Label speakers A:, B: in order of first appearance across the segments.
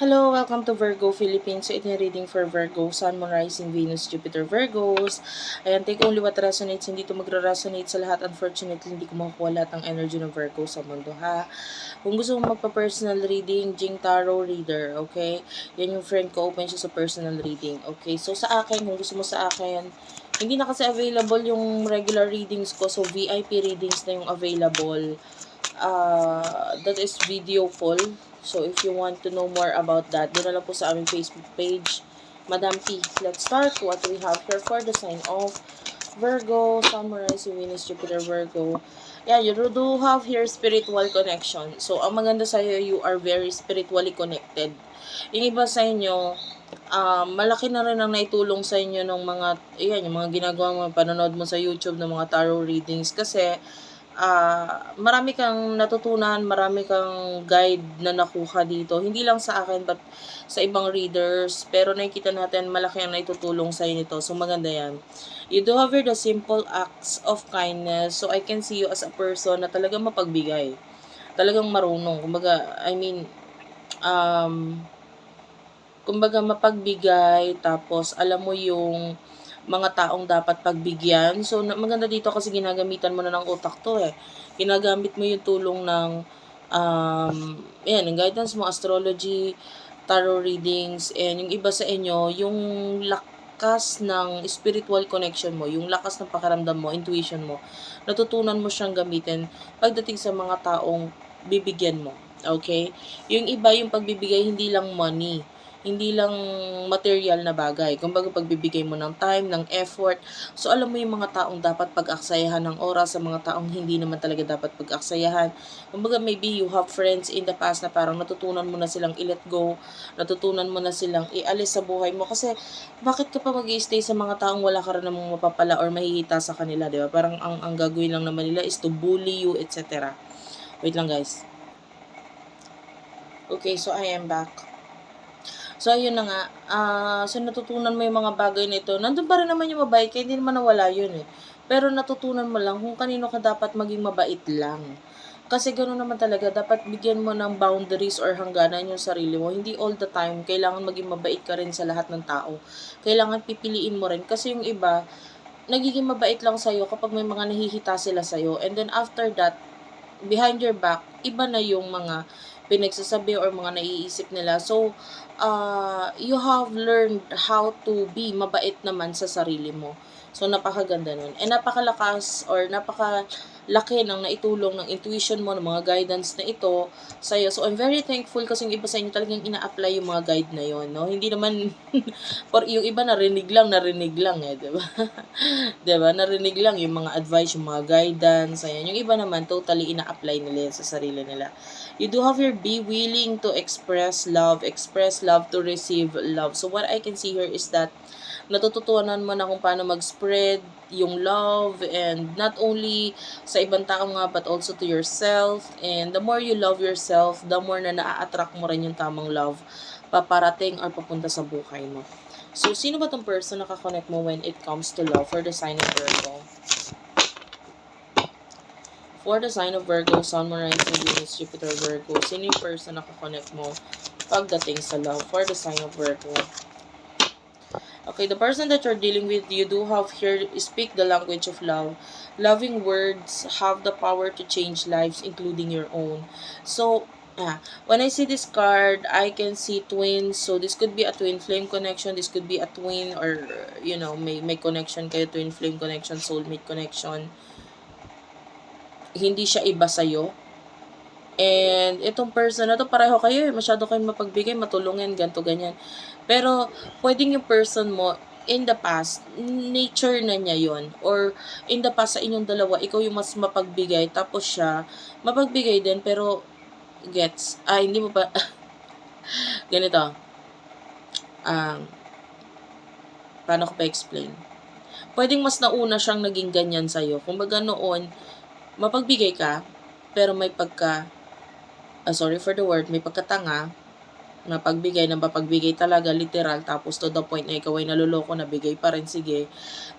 A: Hello, welcome to Virgo Philippines. So, ito reading for Virgo, Sun, Moon, Rising, Venus, Jupiter, Virgos. Ayan, take only what resonates. Hindi to magre-resonate sa lahat. Unfortunately, hindi ko makukuha lahat ng energy ng Virgo sa mundo, ha? Kung gusto mo magpa-personal reading, Jing Tarot Reader, okay? Yan yung friend ko, open siya sa personal reading, okay? So, sa akin, kung gusto mo sa akin, hindi na kasi available yung regular readings ko. So, VIP readings na yung available. Uh, that is video call. So, if you want to know more about that, doon na lang po sa aming Facebook page. Madam P, let's start. What we have here for the sign of Virgo, Summarize, Venus, Jupiter, Virgo. Yeah, you do have here spiritual connection. So, ang maganda sa iyo, you are very spiritually connected. Yung iba sa inyo, um, malaki na rin ang naitulong sa inyo ng mga, ayan, yung mga ginagawa mo, panonood mo sa YouTube ng mga tarot readings. Kasi, uh, marami kang natutunan, marami kang guide na nakuha dito. Hindi lang sa akin, but sa ibang readers. Pero nakikita natin, malaki ang naitutulong sa nito. So, maganda yan. You do have here the simple acts of kindness. So, I can see you as a person na talagang mapagbigay. Talagang marunong. Kumbaga, I mean, um, kumbaga mapagbigay, tapos alam mo yung mga taong dapat pagbigyan. So, maganda dito kasi ginagamitan mo na ng utak to eh. Ginagamit mo yung tulong ng, um, yan, yung guidance mo, astrology, tarot readings, and yung iba sa inyo, yung lakas ng spiritual connection mo, yung lakas ng pakaramdam mo, intuition mo, natutunan mo siyang gamitin pagdating sa mga taong bibigyan mo. Okay? Yung iba, yung pagbibigay, hindi lang money hindi lang material na bagay. Kumbaga pagbibigay mo ng time, ng effort. So alam mo yung mga taong dapat pag-aksayahan ng oras sa mga taong hindi naman talaga dapat pag-aksayahan. Kumbaga maybe you have friends in the past na parang natutunan mo na silang i-let go, natutunan mo na silang ialis sa buhay mo kasi bakit ka pa mag stay sa mga taong wala ka rin namang mapapala or mahihita sa kanila, di ba? Parang ang, ang gagawin lang naman nila is to bully you, etc. Wait lang guys. Okay, so I am back. So, ayun na nga. Uh, so, natutunan mo yung mga bagay nito. Nandun pa rin naman yung mabait, kaya hindi naman nawala yun eh. Pero natutunan mo lang kung kanino ka dapat maging mabait lang. Kasi gano'n naman talaga, dapat bigyan mo ng boundaries or hangganan yung sarili mo. Hindi all the time, kailangan maging mabait ka rin sa lahat ng tao. Kailangan pipiliin mo rin. Kasi yung iba, nagiging mabait lang sa'yo kapag may mga nahihita sila sa'yo. And then after that, behind your back, iba na yung mga pinagsasabi or mga naiisip nila. So, uh, you have learned how to be mabait naman sa sarili mo. So, napakaganda nun. And napakalakas or napakalaki ng naitulong ng intuition mo, ng mga guidance na ito sa'yo. So, I'm very thankful kasi yung iba sa inyo talagang ina-apply yung mga guide na yon no? Hindi naman, for yung iba narinig lang, narinig lang eh, di ba? di ba? Narinig lang yung mga advice, yung mga guidance, ayan. Yung iba naman, totally ina-apply nila sa sarili nila. You do have your be willing to express love, express love to receive love. So, what I can see here is that natututunan mo na kung paano mag-spread yung love and not only sa ibang tao nga but also to yourself and the more you love yourself the more na naa-attract mo rin yung tamang love paparating or papunta sa buhay mo. So, sino ba tong person na kakonect mo when it comes to love for the sign of Virgo? For the sign of Virgo, Sun, Moon, Rising, Venus, Jupiter, Virgo, sino yung person na kakonect mo pagdating sa love for the sign of Virgo? Okay, the person that you're dealing with, you do have here, speak the language of love. Loving words have the power to change lives, including your own. So, ah, when I see this card, I can see twins. So, this could be a twin flame connection. This could be a twin or, you know, may, may connection kayo, twin flame connection, soulmate connection. Hindi siya iba sa'yo. And itong person na to, pareho kayo eh. Masyado kayong mapagbigay, matulungin, ganto ganyan. Pero, pwedeng yung person mo, in the past, nature na niya yon Or, in the past, sa inyong dalawa, ikaw yung mas mapagbigay, tapos siya, mapagbigay din, pero, gets, ah, hindi mo pa, ganito, um, paano ko pa-explain? Pwedeng mas nauna siyang naging ganyan sa'yo. Kumbaga noon, mapagbigay ka, pero may pagka uh, sorry for the word, may pagkatanga, na pagbigay, na mapagbigay talaga, literal, tapos to the point na ikaw ay naluloko, na bigay pa rin, sige.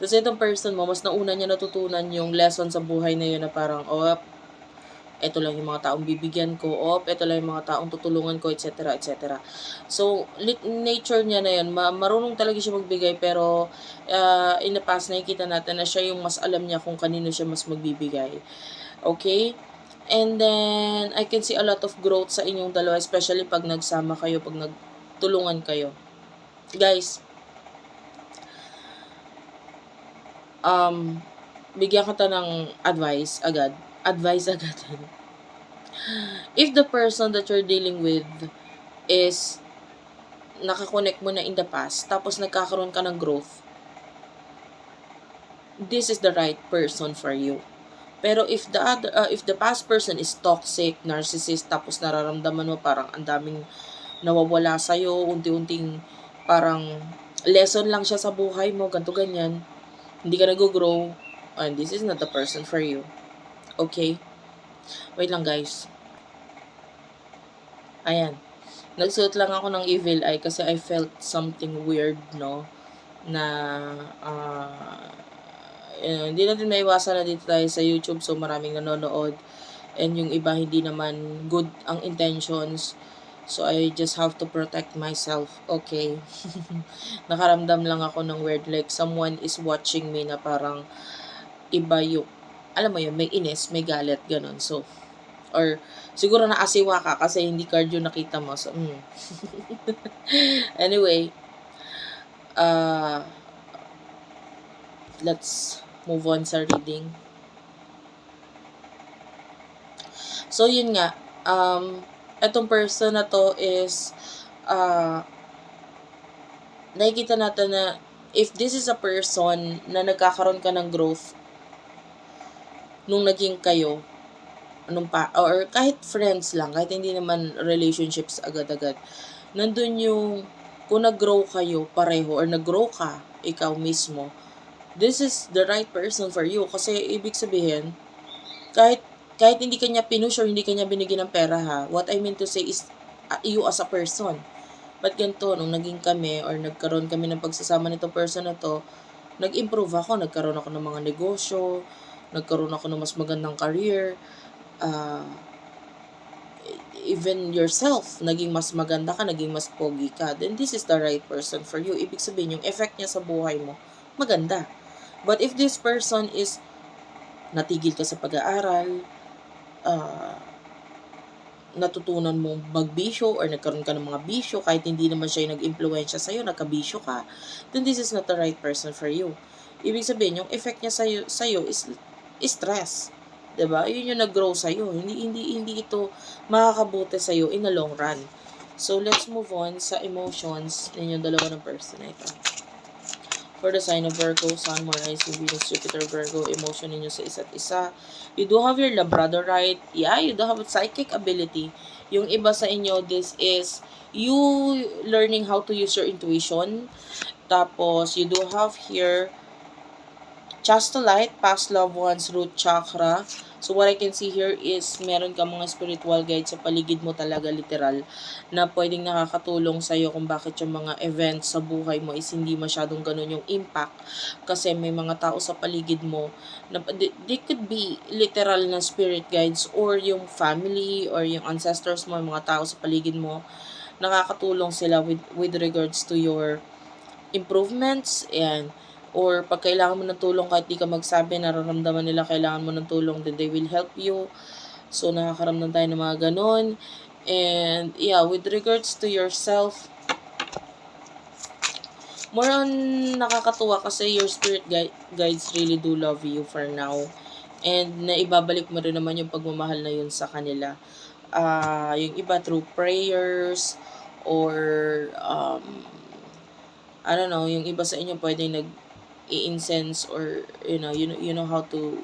A: Tapos itong person mo, mas nauna niya natutunan yung lesson sa buhay na yun na parang, oh, ito lang yung mga taong bibigyan ko, op, ito lang yung mga taong tutulungan ko, etc. etc. So, lit- nature niya na yun, ma- marunong talaga siya magbigay, pero uh, in the past, nakikita natin na siya yung mas alam niya kung kanino siya mas magbibigay. Okay? And then, I can see a lot of growth sa inyong dalawa, especially pag nagsama kayo, pag nagtulungan kayo. Guys, um, bigyan kita ng advice agad. Advice agad. If the person that you're dealing with is nakakonect mo na in the past, tapos nagkakaroon ka ng growth, this is the right person for you. Pero if the other, uh, if the past person is toxic, narcissist, tapos nararamdaman mo parang ang daming nawawala sa'yo, unti-unting parang lesson lang siya sa buhay mo, ganto ganyan, hindi ka nag-grow, and this is not the person for you. Okay? Wait lang guys. Ayan. Nagsuot lang ako ng evil eye kasi I felt something weird, no? Na, uh, uh, hindi natin maiwasan na dito tayo sa YouTube so maraming nanonood. And yung iba hindi naman good ang intentions. So I just have to protect myself. Okay. Nakaramdam lang ako ng weird like someone is watching me na parang iba yung alam mo yun may inis may galit ganun. So or siguro na asiwa ka kasi hindi card yung nakita mo. So mm. anyway uh let's move on sa reading. So, yun nga. Um, etong person na to is, uh, nakikita natin na if this is a person na nagkakaroon ka ng growth nung naging kayo, anong pa, or kahit friends lang, kahit hindi naman relationships agad-agad, nandun yung, kung nag-grow kayo pareho, or nag-grow ka, ikaw mismo, this is the right person for you. Kasi ibig sabihin, kahit kahit hindi kanya pinush or hindi kanya binigyan ng pera ha, what I mean to say is uh, you as a person. But ganito, nung naging kami or nagkaroon kami ng pagsasama nito person na to, nag-improve ako, nagkaroon ako ng mga negosyo, nagkaroon ako ng mas magandang career, uh, even yourself, naging mas maganda ka, naging mas pogi ka, then this is the right person for you. Ibig sabihin, yung effect niya sa buhay mo, maganda. But if this person is natigil ka sa pag-aaral, uh, natutunan mong magbisyo or nagkaroon ka ng mga bisyo kahit hindi naman siya yung nag-impluensya sa'yo, nagkabisyo ka, then this is not the right person for you. Ibig sabihin, yung effect niya sa'yo, sa'yo is, is stress. 'di ba? Yun yung nag-grow sa iyo. Hindi hindi hindi ito makakabuti sa iyo in the long run. So let's move on sa emotions ninyong dalawa ng person na ito for the sign of Virgo, Sun, Moon, Rising, Venus, Jupiter, Virgo, emotion ninyo sa isa't isa. You do have your labradorite. Yeah, you do have psychic ability. Yung iba sa inyo, this is you learning how to use your intuition. Tapos, you do have here chastolite, past loved ones, root chakra. So, what I can see here is meron ka mga spiritual guide sa paligid mo talaga literal na pwedeng nakakatulong sa'yo kung bakit yung mga events sa buhay mo is hindi masyadong ganun yung impact. Kasi may mga tao sa paligid mo na they could be literal na spirit guides or yung family or yung ancestors mo, yung mga tao sa paligid mo nakakatulong sila with, with regards to your improvements and or pag kailangan mo ng tulong kahit di ka magsabi, nararamdaman nila kailangan mo ng tulong, then they will help you. So, nakakaramdam tayo ng mga ganon. And, yeah, with regards to yourself, more on nakakatuwa kasi your spirit guide, guides really do love you for now. And naibabalik mo rin naman yung pagmamahal na yun sa kanila. Uh, yung iba through prayers or um, I don't know, yung iba sa inyo pwede nag i-incense or you know you know you know how to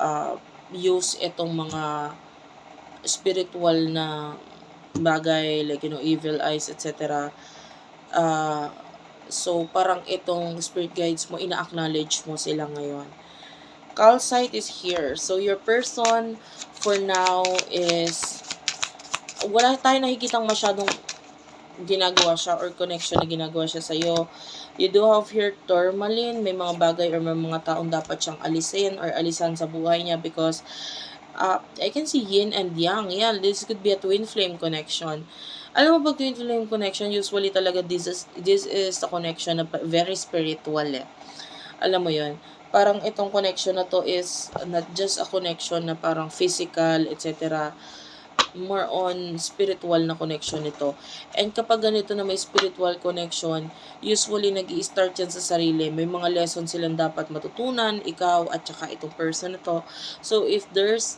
A: uh, use itong mga spiritual na bagay like you know evil eyes etc uh, so parang itong spirit guides mo ina-acknowledge mo sila ngayon. Calcite is here. So your person for now is wala tayo nakikitang masyadong ginagawa siya or connection na ginagawa siya sa iyo You do have here tourmaline. May mga bagay or may mga taong dapat siyang alisin or alisan sa buhay niya because uh, I can see yin and yang. Yeah, this could be a twin flame connection. Alam mo, pag twin flame connection, usually talaga this is, this is a connection na very spiritual eh. Alam mo yon Parang itong connection na to is not just a connection na parang physical, etc more on spiritual na connection ito. And kapag ganito na may spiritual connection, usually nag start yan sa sarili. May mga lessons silang dapat matutunan, ikaw at saka itong person na to. So if there's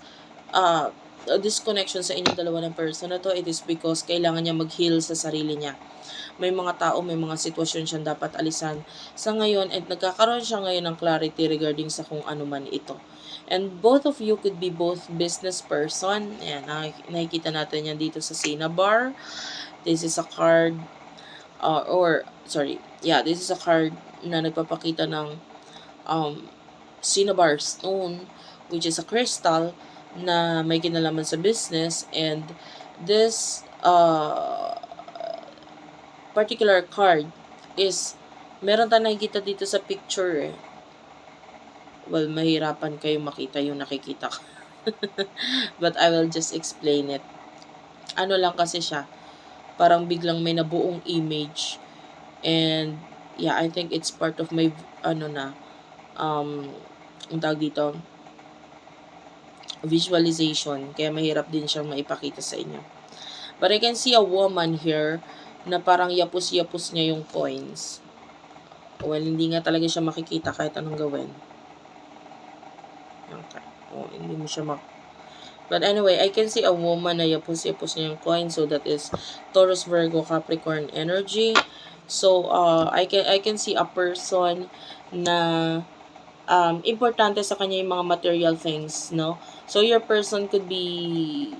A: uh, a disconnection sa inyong dalawa ng person na to, it is because kailangan niya mag-heal sa sarili niya. May mga tao, may mga sitwasyon siyang dapat alisan sa ngayon at nagkakaroon siya ngayon ng clarity regarding sa kung ano man ito. And both of you could be both business person. Ayan, nakik- nakikita natin yan dito sa Cinnabar. This is a card, uh, or, sorry, yeah, this is a card na nagpapakita ng um, Cinnabar stone, which is a crystal na may kinalaman sa business. And this uh, particular card is, meron tayong nakikita dito sa picture eh well, mahirapan kayo makita yung nakikita ko. But I will just explain it. Ano lang kasi siya, parang biglang may nabuong image. And, yeah, I think it's part of my, ano na, um, ang tawag dito, visualization. Kaya mahirap din siyang maipakita sa inyo. But I can see a woman here na parang yapos-yapos niya yung coins. Well, hindi nga talaga siya makikita kahit anong gawin. Okay. Oh, hindi mo siya mak... But anyway, I can see a woman na yapos-yapos niya yung coin. So, that is Taurus, Virgo, Capricorn energy. So, uh, I can I can see a person na um, importante sa kanya yung mga material things, no? So, your person could be